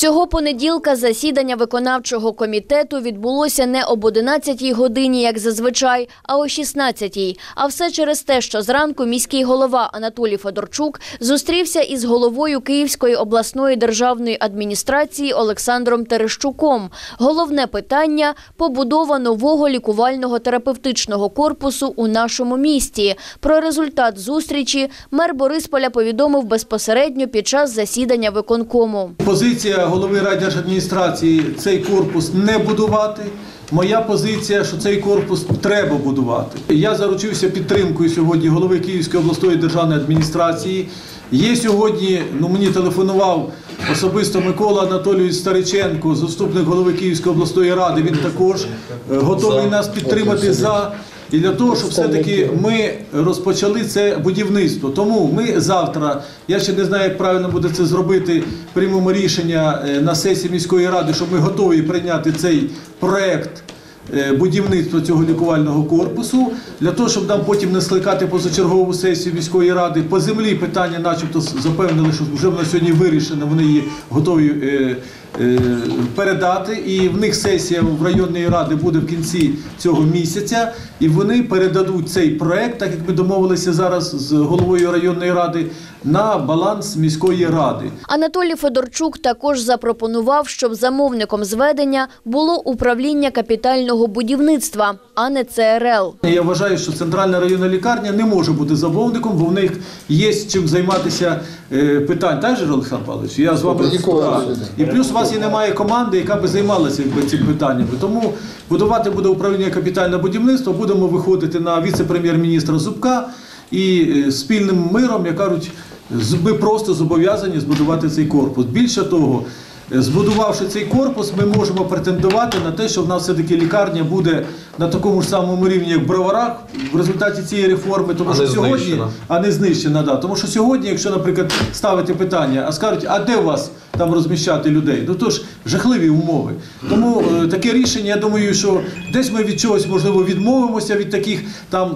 Цього понеділка засідання виконавчого комітету відбулося не об 11 годині, як зазвичай, а о 16 А все через те, що зранку міський голова Анатолій Федорчук зустрівся із головою Київської обласної державної адміністрації Олександром Терещуком. Головне питання – побудова нового лікувального терапевтичного корпусу у нашому місті. Про результат зустрічі мер Борисполя повідомив безпосередньо під час засідання виконкому. Позиція голови райдержадміністрації цей корпус не будувати. Моя позиція, що цей корпус треба будувати. Я заручився підтримкою сьогодні голови Київської обласної державної адміністрації. Є сьогодні, ну мені телефонував особисто Микола Анатолійович Стариченко, заступник голови Київської обласної ради. Він також е, готовий нас підтримати за. І для того, щоб все-таки ми розпочали це будівництво. Тому ми завтра, я ще не знаю, як правильно буде це зробити, приймемо рішення е, на сесії міської ради, щоб ми готові прийняти цей проект е, будівництва цього лікувального корпусу, для того, щоб нам потім не скликати позачергову сесію міської ради. По землі питання, начебто, запевнили, що вже на сьогодні вирішено, вони її готові. Е, Передати, і в них сесія в районної ради буде в кінці цього місяця, і вони передадуть цей проект, так як ми домовилися зараз з головою районної ради, на баланс міської ради. Анатолій Федорчук також запропонував, щоб замовником зведення було управління капітального будівництва, а не ЦРЛ. Я вважаю, що центральна районна лікарня не може бути замовником, бо в них є чим займатися питань. Так же, Олександр Павлович? Я з вами Так. і плюс у вас і немає команди, яка би займалася цим питаннями. Тому будувати буде управління капітального будівництва. Будемо виходити на віце-прем'єр-міністра Зубка і е, спільним миром, як кажуть, ми просто зобов'язані збудувати цей корпус. Більше того. Збудувавши цей корпус, ми можемо претендувати на те, що в нас все-таки лікарня буде на такому ж самому рівні, як в Броварах, в результаті цієї реформи, тому А що сьогодні, знищена. а не знищена, да. Тому що сьогодні, якщо, наприклад, ставити питання, а скажуть, а де у вас там розміщати людей? Ну то ж жахливі умови. Тому е, таке рішення, я думаю, що десь ми від чогось можливо відмовимося від таких там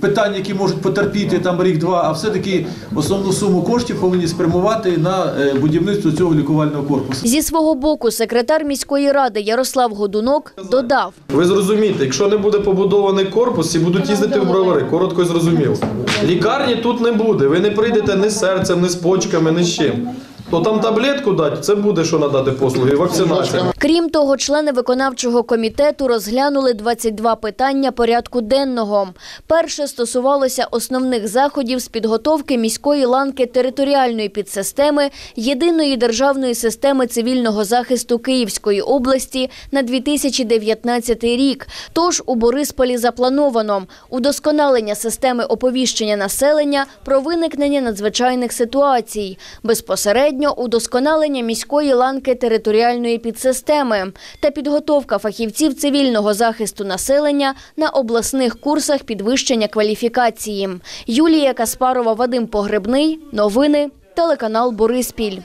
питань, які можуть потерпіти там рік-два, а все-таки основну суму коштів повинні спрямувати на е, будівництво цього лікувального корпусу. Зі свого боку, секретар міської ради Ярослав Годунок додав, Ви зрозумієте, якщо не буде побудований корпус, всі будуть їздити в бровари, коротко і зрозуміло. Лікарні тут не буде. Ви не прийдете ні з серцем, ні з почками, ні з чим. То там таблетку дати, це буде що надати послуги, вакцинація. Крім того, члени виконавчого комітету розглянули 22 питання порядку денного. Перше стосувалося основних заходів з підготовки міської ланки територіальної підсистеми єдиної державної системи цивільного захисту Київської області на 2019 рік. Тож у Борисполі заплановано удосконалення системи оповіщення населення про виникнення надзвичайних ситуацій, безпосередньо удосконалення міської ланки територіальної підсистеми та підготовка фахівців цивільного захисту населення на обласних курсах підвищення кваліфікації. Юлія Каспарова, Вадим Погребний. Новини. Телеканал Бориспіль.